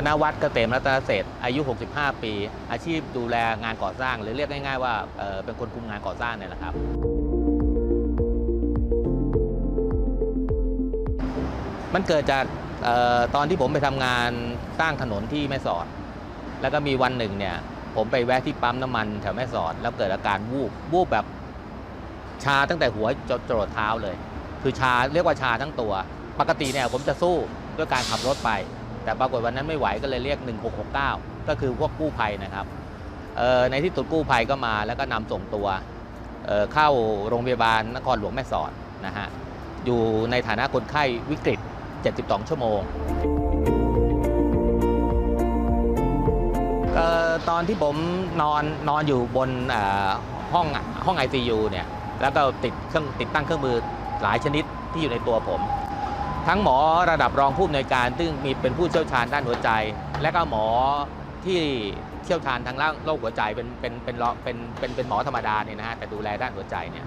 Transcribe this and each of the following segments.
ธนวัฒน์เกษมรัตนเศษอายุ 65 ปี อาชีพดูแลงานก่อสร้าง หรือเรียกง่ายๆว่าเเป็นคนคุมงานก่อสร้างเนี่ยแหละครับ มันเกิดจากออตอนที่ผมไปทำงานสร้างถนนที่แม่สอด แล้วก็มีวันหนึ่งเนี่ย ผมไปแวะที่ปั๊มน้ำมันแถวแม่สอด แล้วเกิดอาการวูบวูบแบบชาตั้งแต่หัวจนจรดเท้าเลย คือชาเรียกว่าชาทั้งตัว ปกติเนี่ยผมจะสู้ด้วยการขับรถไป แต่ปรากฏวันนั้นไม่ไหวก็เลยเรียก 1669 ก็คือพวกกู้ภัยนะครับในที่สุดกู้ภัยก็มาแล้วก็นำส่งตัวเเข้าโรงพยาบาลนครหลวงแม่สอดนะฮะอยู่ในฐานะคนไข้วิกฤต 72 ชั่วโมงออตอนที่ผมนอนนอนอยู่บนเอ่อห้องห้อง ICU เนี่ยแล้วก็ติดเครื่องติดตั้งเครื่องมือหลายชนิดที่อยู่ในตัวผม ทั้งหมอระดับรองผู้อำนวยการซึ่งมีเป็นผู้เชี่ยวชาญด้านหัวใจ และก็หมอที่เชี่ยวชาญทางโรคหัวใจเป็นเป็นเป็นเป็นเป็นเป็นหมอธรรมดาเนี่ยนะฮะแต่ดูแลด้านหัวใจเนี่ย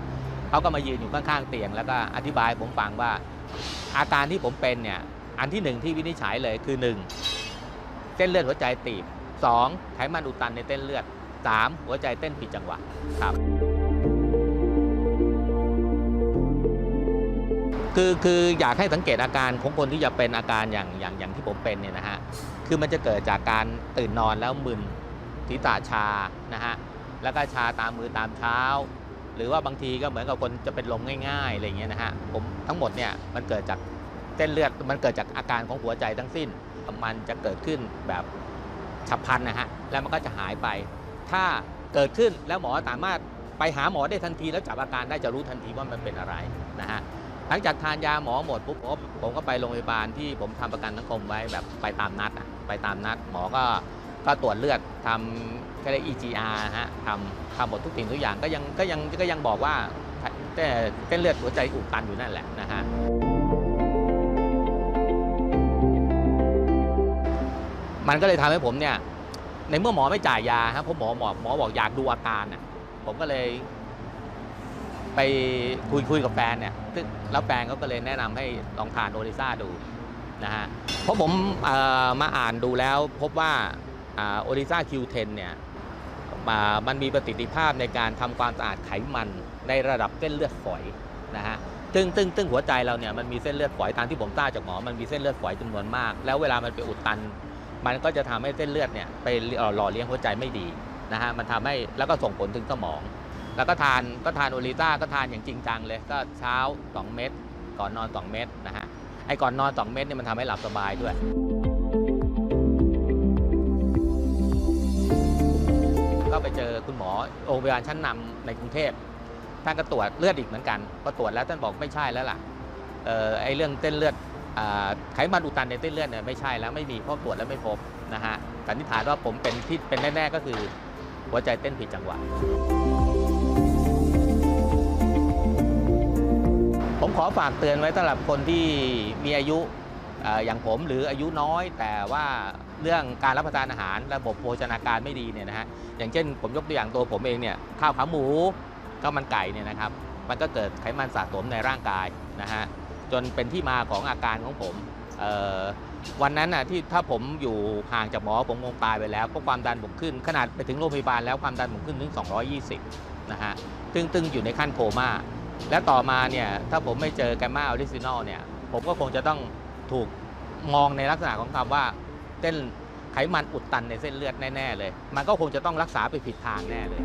เขาก็มายืนอยู่ข้างๆเตียง แล้วก็อธิบายผมฟังว่าอาการที่ผมเป็นเนี่ยอันที่หนึ่งที่วินิจฉัยเลยคือหนึ่งเส้นเลือดหัวใจตีบ 2. ไขมันอุดตันในเต้นเลือด 3. หัวใจเต้นผิดจังหวะครับ คือคืออยากให้สังเกตอาการของคนที่จะเป็นอาการอย่างอย่างอย่างที่ผมเป็นเนี่ยนะฮะคือมันจะเกิดจากการตื่นนอนแล้วมึนศีรษะชานะฮะแล้วก็ชาตามมือตามเท้า หรือว่าบางทีก็เหมือนกับคนจะเป็นลมง่ายๆอะไรเงี้ยนะฮะผมทั้งหมดเนี่ยมันเกิดจากเส้นเลือดมันเกิดจากอาการของหัวใจทั้งสิ้นมันจะเกิดขึ้นแบบฉับพลันนะฮะแล้วมันก็จะหายไป ถ้าเกิดขึ้นแล้วหมอสามารถไปหาหมอได้ทันทีแล้วจับอาการได้จะรู้ทันทีว่ามันเป็นอะไรนะฮะ หลังจากทานยาหมอหมดปุ๊บผมผมก็ไปโรงพยาบาลที่ผมทำประกันสังคมไว้แบบไปตามนัดอะไปตามนัดหมอก็ก็ตรวจเลือดทำก็เรียก EGR ฮะทำทำหมดทุกสิ่งทุกอย่างก็ยังก็ยังก็ยังบอกว่าแต่เส้นเลือดหัวใจอุดตันอยู่นั่นแหละนะฮะมันก็เลยทำให้ผมเนี่ยในเมื่อหมอไม่จ่ายยาครับเพราะหมอหมอหมอบอกอยากดูอาการน่ะผมก็เลย ไปคุยคุยกับแฟนเนี่ยแล้วแฟนเขาก็เลยแนะนำให้ลองทานโอริซ่าดูนะฮะเพราะผมมาอ่านดูแล้วพบว่าโอริซ่าคิวเทนเนี่ยมันมีประสิทธิภาพในการทำความสะอาดไขมันในระดับเส้นเลือดฝอยนะฮะซึ่งซึ่งซึ่งหัวใจเราเนี่ยมันมีเส้นเลือดฝอยตามที่ผมทราบจากหมอมันมีเส้นเลือดฝอยจำนวนมาก แล้วเวลามันไปอุดตัน มันก็จะทำให้เส้นเลือดเนี่ยไปหล่อเลี้ยงหัวใจไม่ดีนะฮะมันทำให้แล้วก็ส่งผลถึงสมอง แล้วก็ทานก็ทานโอลิต้าก็ทานอย่างจริงจังเลย ก็เช้า 2 เม็ดก่อนนอน 2 เม็ดนะฮะไอ้ก่อนนอน 2 เม็ดเนี่ยมันทำให้หลับสบายด้วย ก็ไปเจอคุณหมอโรงพยาบาลชั้นนำในกรุงเทพท่านก็ตรวจเลือดอีกเหมือนกันพอตรวจแล้วท่านบอกไม่ใช่แล้วล่ะเออไอ้เรื่องเส้นเลือดอไขมันอุดตันในเส้นเลือดเนี่ยไม่ใช่แล้วไม่มีเพราะตรวจแล้วไม่พบนะฮะสันนิษฐานว่าผมเป็นที่เป็นแน่ๆก็คือ หัวใจเต้นผิดจังหวะ ผมขอฝากเตือนไว้สำหรับคนที่มีอายุอย่างผมหรืออายุน้อย แต่ว่าเรื่องการรับประทานอาหารระบบโภชนาการไม่ดีเนี่ยนะฮะอย่างเช่น ผมยกตัวอย่างตัวผมเองเนี่ยข้าวขาหมูข้าวมันไก่เนี่ยนะครับมันก็เกิดไขมันสะสมในร่างกายนะฮะจนเป็นที่มาของอาการของผมวันนั้นน่ะที่ถ้าผมอยู่ห่างจากหมอผมคงตายไปแล้วเพราะความดันผมขึ้น ขนาดไปถึงโรงพยาบาลแล้วความดันผมขึ้นถึง 220 นะฮะซึ่งตึงอยู่ในขั้นโคม่า และต่อมาเนี่ยถ้าผมไม่เจอแกมมาออริจินอลเนี่ยผมก็คงจะต้องถูกมองในลักษณะของคำว่าเส้นไขมันอุดตันในเส้นเลือดแน่ ๆ เลย มันก็คงจะต้องรักษาไปผิดทางแน่เลย